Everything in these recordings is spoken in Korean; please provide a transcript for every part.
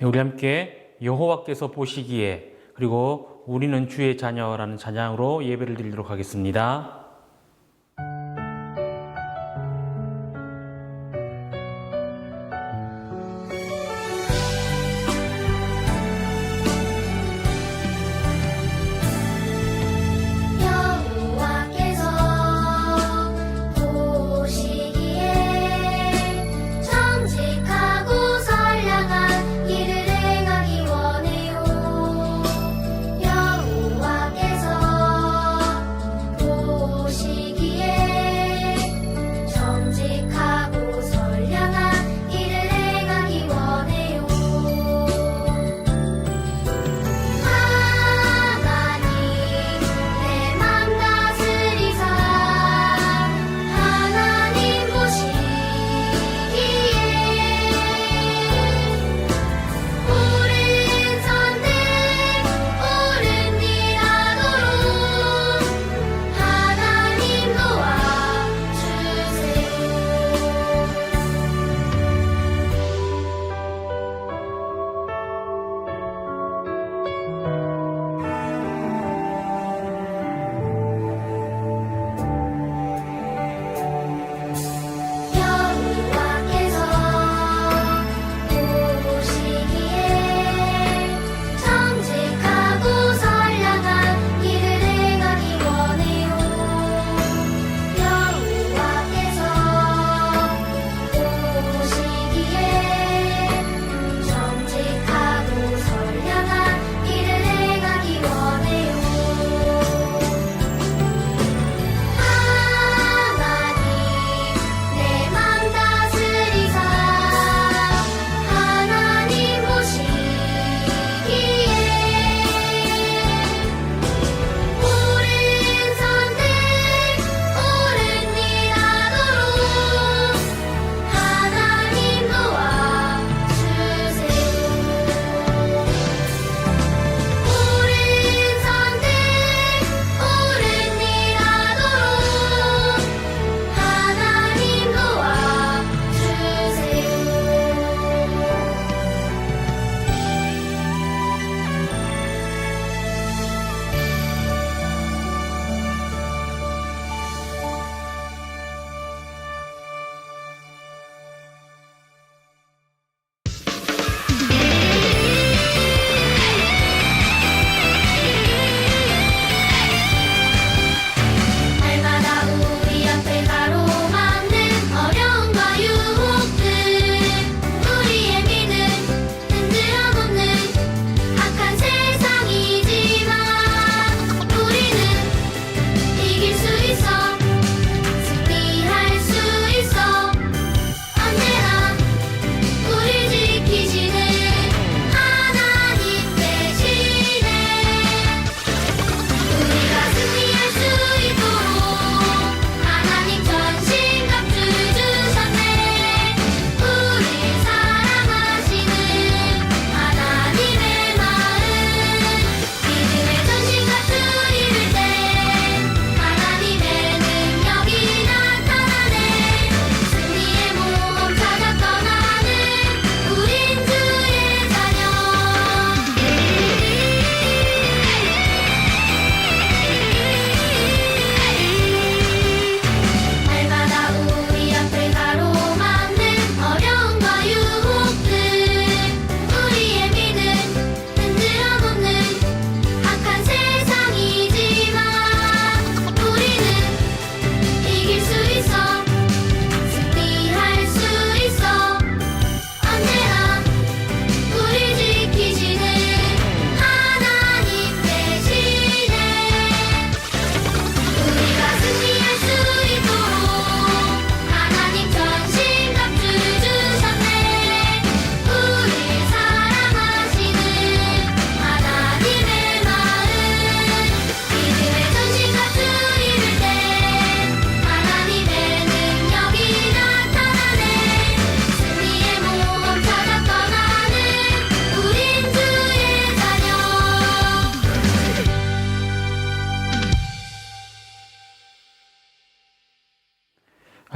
네, 우리 함께 여호와께서 보시기에 그리고 우리는 주의 자녀라는 찬양으로 예배를 드리도록 하겠습니다.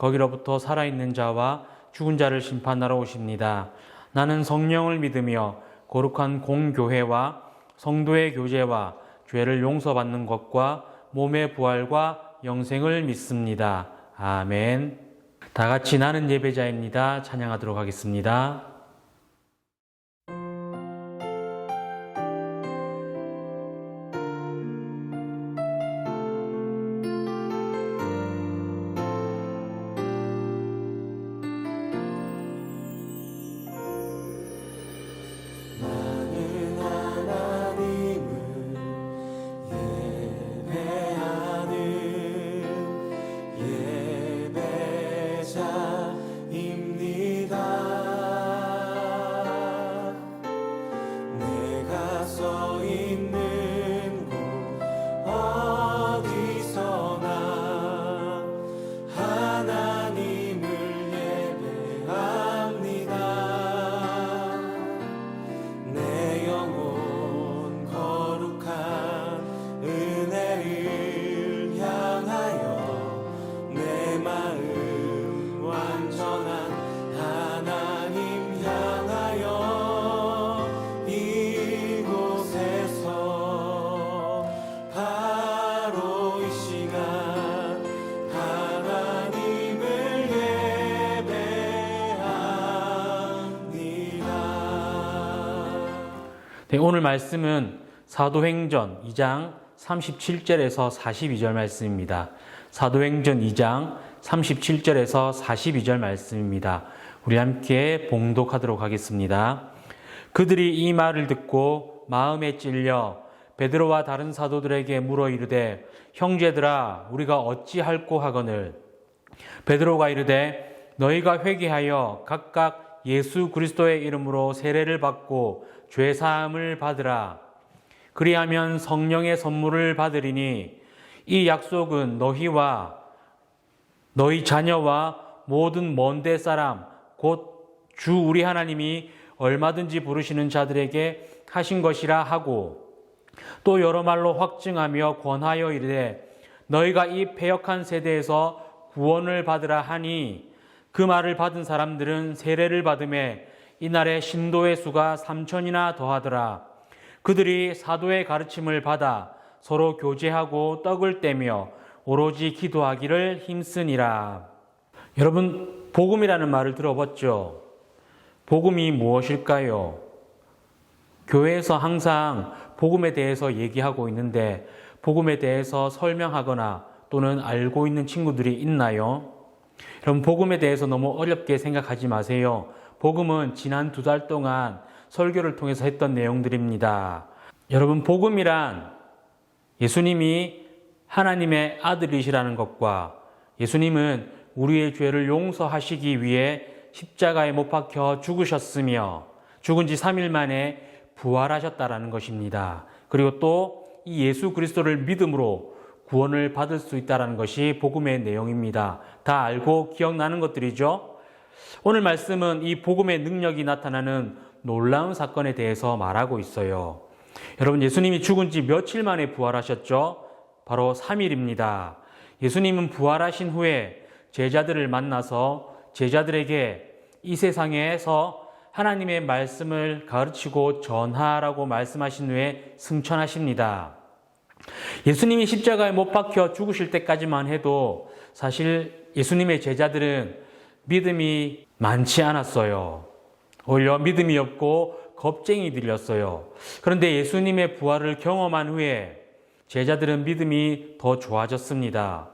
거기로부터 살아있는 자와 죽은 자를 심판하러 오십니다. 나는 성령을 믿으며 거룩한 공교회와 성도의 교제와 죄를 용서받는 것과 몸의 부활과 영생을 믿습니다. 아멘. 다 같이 나는 예배자입니다. 찬양하도록 하겠습니다. 네, 오늘 말씀은 사도행전 2장 37절에서 42절 말씀입니다. 사도행전 2장 37절에서 42절 말씀입니다. 우리 함께 봉독하도록 하겠습니다. 그들이 이 말을 듣고 마음에 찔려 베드로와 다른 사도들에게 물어 이르되 형제들아 우리가 어찌할꼬 하거늘 베드로가 이르되 너희가 회개하여 각각 예수 그리스도의 이름으로 세례를 받고 죄 사함을 받으라. 그리하면 성령의 선물을 받으리니 이 약속은 너희와 너희 자녀와 모든 먼데 사람 곧 주 우리 하나님이 얼마든지 부르시는 자들에게 하신 것이라 하고 또 여러 말로 확증하며 권하여 이르되 너희가 이 패역한 세대에서 구원을 받으라 하니 그 말을 받은 사람들은 세례를 받음에 이날에 신도의 수가 삼천이나 더하더라 그들이 사도의 가르침을 받아 서로 교제하고 떡을 떼며 오로지 기도하기를 힘쓰니라 여러분 복음이라는 말을 들어봤죠 복음이 무엇일까요? 교회에서 항상 복음에 대해서 얘기하고 있는데 복음에 대해서 설명하거나 또는 알고 있는 친구들이 있나요? 여러분 복음에 대해서 너무 어렵게 생각하지 마세요. 복음은 지난 두 달 동안 설교를 통해서 했던 내용들입니다. 여러분 복음이란 예수님이 하나님의 아들이시라는 것과 예수님은 우리의 죄를 용서하시기 위해 십자가에 못 박혀 죽으셨으며 죽은 지 3일 만에 부활하셨다라는 것입니다. 그리고 또 이 예수 그리스도를 믿음으로 구원을 받을 수 있다라는 것이 복음의 내용입니다. 다 알고 기억나는 것들이죠. 오늘 말씀은 이 복음의 능력이 나타나는 놀라운 사건에 대해서 말하고 있어요. 여러분 예수님이 죽은 지 며칠 만에 부활하셨죠? 바로 3일입니다. 예수님은 부활하신 후에 제자들을 만나서 제자들에게 이 세상에서 하나님의 말씀을 가르치고 전하라고 말씀하신 후에 승천하십니다. 예수님이 십자가에 못 박혀 죽으실 때까지만 해도 사실 예수님의 제자들은 믿음이 많지 않았어요. 오히려 믿음이 없고 겁쟁이들이었어요. 그런데 예수님의 부활을 경험한 후에 제자들은 믿음이 더 좋아졌습니다.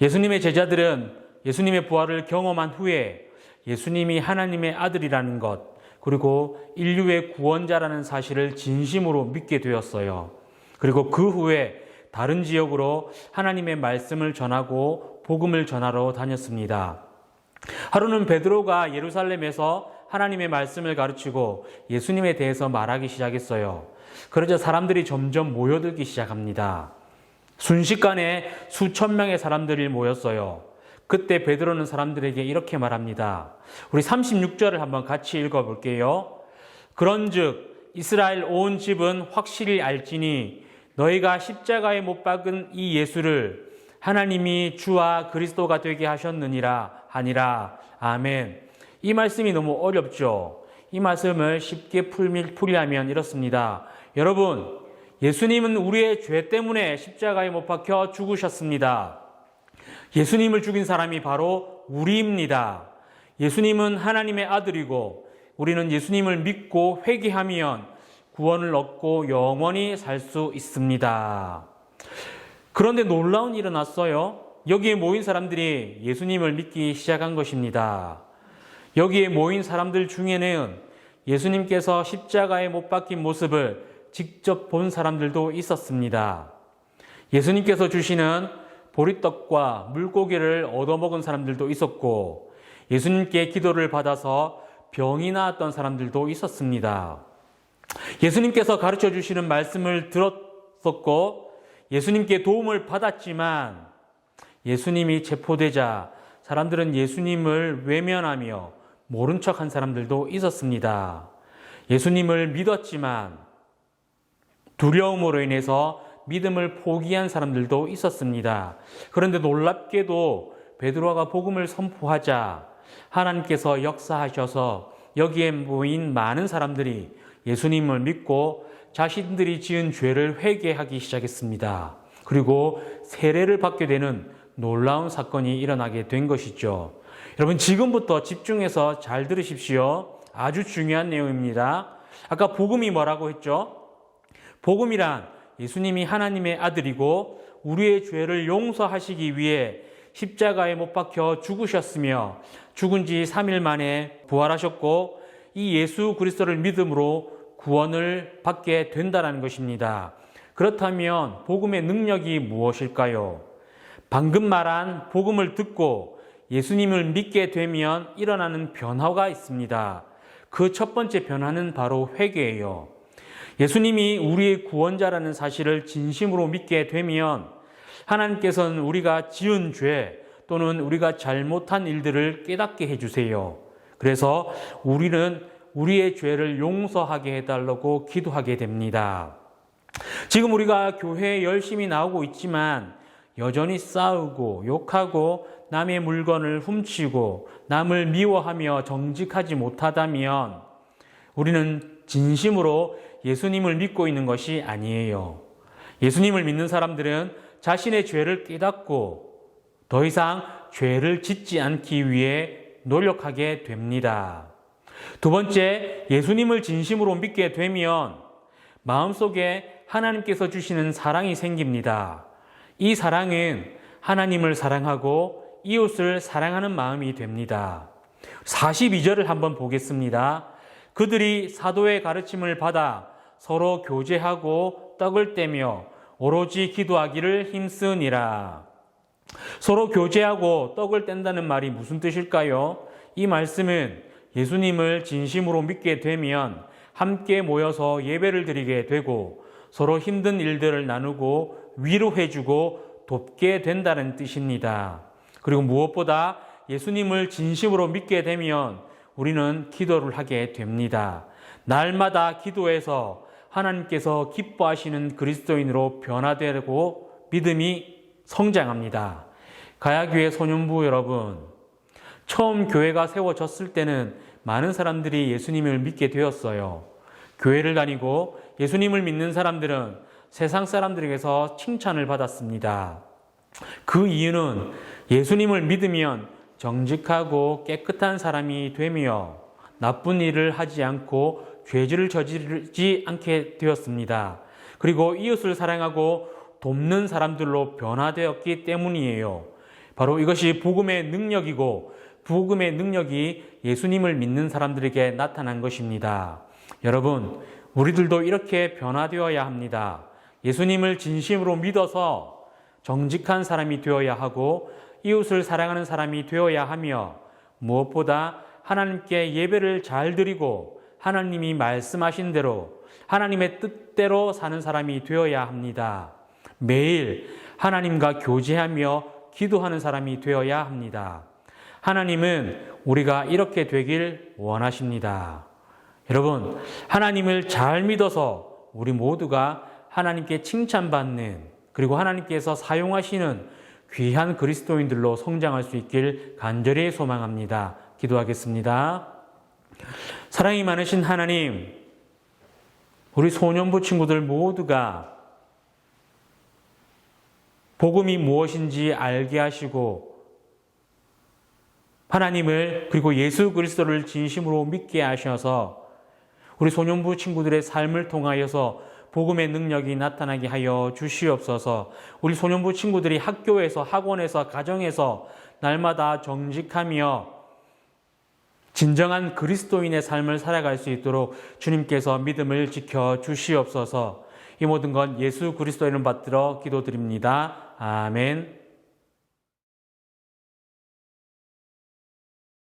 예수님의 제자들은 예수님의 부활을 경험한 후에 예수님이 하나님의 아들이라는 것, 그리고 인류의 구원자라는 사실을 진심으로 믿게 되었어요. 그리고 그 후에 다른 지역으로 하나님의 말씀을 전하고 복음을 전하러 다녔습니다. 하루는 베드로가 예루살렘에서 하나님의 말씀을 가르치고 예수님에 대해서 말하기 시작했어요. 그러자 사람들이 점점 모여들기 시작합니다. 순식간에 수천 명의 사람들이 모였어요. 그때 베드로는 사람들에게 이렇게 말합니다. 우리 36절을 한번 같이 읽어 볼게요. 그런즉 이스라엘 온 집은 확실히 알지니 너희가 십자가에 못 박은 이 예수를 하나님이 주와 그리스도가 되게 하셨느니라 하니라. 아멘. 이 말씀이 너무 어렵죠. 이 말씀을 쉽게 풀이하면 이렇습니다. 여러분, 예수님은 우리의 죄 때문에 십자가에 못 박혀 죽으셨습니다. 예수님을 죽인 사람이 바로 우리입니다. 예수님은 하나님의 아들이고 우리는 예수님을 믿고 회개하면 구원을 얻고 영원히 살 수 있습니다. 그런데 놀라운 일이 났어요. 여기에 모인 사람들이 예수님을 믿기 시작한 것입니다. 여기에 모인 사람들 중에는 예수님께서 십자가에 못 박힌 모습을 직접 본 사람들도 있었습니다. 예수님께서 주시는 보리떡과 물고기를 얻어먹은 사람들도 있었고, 예수님께 기도를 받아서 병이 나았던 사람들도 있었습니다. 예수님께서 가르쳐 주시는 말씀을 들었었고, 예수님께 도움을 받았지만, 예수님이 체포되자 사람들은 예수님을 외면하며 모른 척 한 사람들도 있었습니다. 예수님을 믿었지만 두려움으로 인해서 믿음을 포기한 사람들도 있었습니다. 그런데 놀랍게도 베드로가 복음을 선포하자 하나님께서 역사하셔서 여기에 모인 많은 사람들이 예수님을 믿고 자신들이 지은 죄를 회개하기 시작했습니다. 그리고 세례를 받게 되는 놀라운 사건이 일어나게 된 것이죠. 여러분 지금부터 집중해서 잘 들으십시오. 아주 중요한 내용입니다. 아까 복음이 뭐라고 했죠? 복음이란 예수님이 하나님의 아들이고 우리의 죄를 용서하시기 위해 십자가에 못 박혀 죽으셨으며 죽은 지 3일 만에 부활하셨고 이 예수 그리스도를 믿음으로 구원을 받게 된다는 것입니다. 그렇다면 복음의 능력이 무엇일까요? 방금 말한 복음을 듣고 예수님을 믿게 되면 일어나는 변화가 있습니다. 그 첫 번째 변화는 바로 회개예요. 예수님이 우리의 구원자라는 사실을 진심으로 믿게 되면 하나님께서는 우리가 지은 죄 또는 우리가 잘못한 일들을 깨닫게 해주세요. 그래서 우리는 우리의 죄를 용서하게 해달라고 기도하게 됩니다. 지금 우리가 교회에 열심히 나오고 있지만 여전히 싸우고 욕하고 남의 물건을 훔치고 남을 미워하며 정직하지 못하다면 우리는 진심으로 예수님을 믿고 있는 것이 아니에요. 예수님을 믿는 사람들은 자신의 죄를 깨닫고 더 이상 죄를 짓지 않기 위해 노력하게 됩니다. 두 번째, 예수님을 진심으로 믿게 되면 마음속에 하나님께서 주시는 사랑이 생깁니다. 이 사랑은 하나님을 사랑하고 이웃을 사랑하는 마음이 됩니다. 42절을 한번 보겠습니다. 그들이 사도의 가르침을 받아 서로 교제하고 떡을 떼며 오로지 기도하기를 힘쓰니라. 서로 교제하고 떡을 뗀다는 말이 무슨 뜻일까요? 이 말씀은 예수님을 진심으로 믿게 되면 함께 모여서 예배를 드리게 되고 서로 힘든 일들을 나누고 위로해주고 돕게 된다는 뜻입니다. 그리고 무엇보다 예수님을 진심으로 믿게 되면 우리는 기도를 하게 됩니다. 날마다 기도해서 하나님께서 기뻐하시는 그리스도인으로 변화되고 믿음이 성장합니다. 가야교회 소년부 여러분, 처음 교회가 세워졌을 때는 많은 사람들이 예수님을 믿게 되었어요. 교회를 다니고 예수님을 믿는 사람들은 세상 사람들에게서 칭찬을 받았습니다. 그 이유는 예수님을 믿으면 정직하고 깨끗한 사람이 되며 나쁜 일을 하지 않고 죄질을 저지르지 않게 되었습니다. 그리고 이웃을 사랑하고 돕는 사람들로 변화되었기 때문이에요. 바로 이것이 복음의 능력이고 복음의 능력이 예수님을 믿는 사람들에게 나타난 것입니다. 여러분, 우리들도 이렇게 변화되어야 합니다. 예수님을 진심으로 믿어서 정직한 사람이 되어야 하고 이웃을 사랑하는 사람이 되어야 하며 무엇보다 하나님께 예배를 잘 드리고 하나님이 말씀하신 대로 하나님의 뜻대로 사는 사람이 되어야 합니다. 매일 하나님과 교제하며 기도하는 사람이 되어야 합니다. 하나님은 우리가 이렇게 되길 원하십니다. 여러분, 하나님을 잘 믿어서 우리 모두가 하나님께 칭찬받는 그리고 하나님께서 사용하시는 귀한 그리스도인들로 성장할 수 있길 간절히 소망합니다. 기도하겠습니다. 사랑이 많으신 하나님, 우리 소년부 친구들 모두가 복음이 무엇인지 알게 하시고 하나님을 그리고 예수 그리스도를 진심으로 믿게 하셔서 우리 소년부 친구들의 삶을 통하여서 복음의 능력이 나타나게 하여 주시옵소서. 우리 소년부 친구들이 학교에서 학원에서 가정에서 날마다 정직하며 진정한 그리스도인의 삶을 살아갈 수 있도록 주님께서 믿음을 지켜 주시옵소서. 이 모든 건 예수 그리스도의 이름 받들어 기도드립니다. 아멘.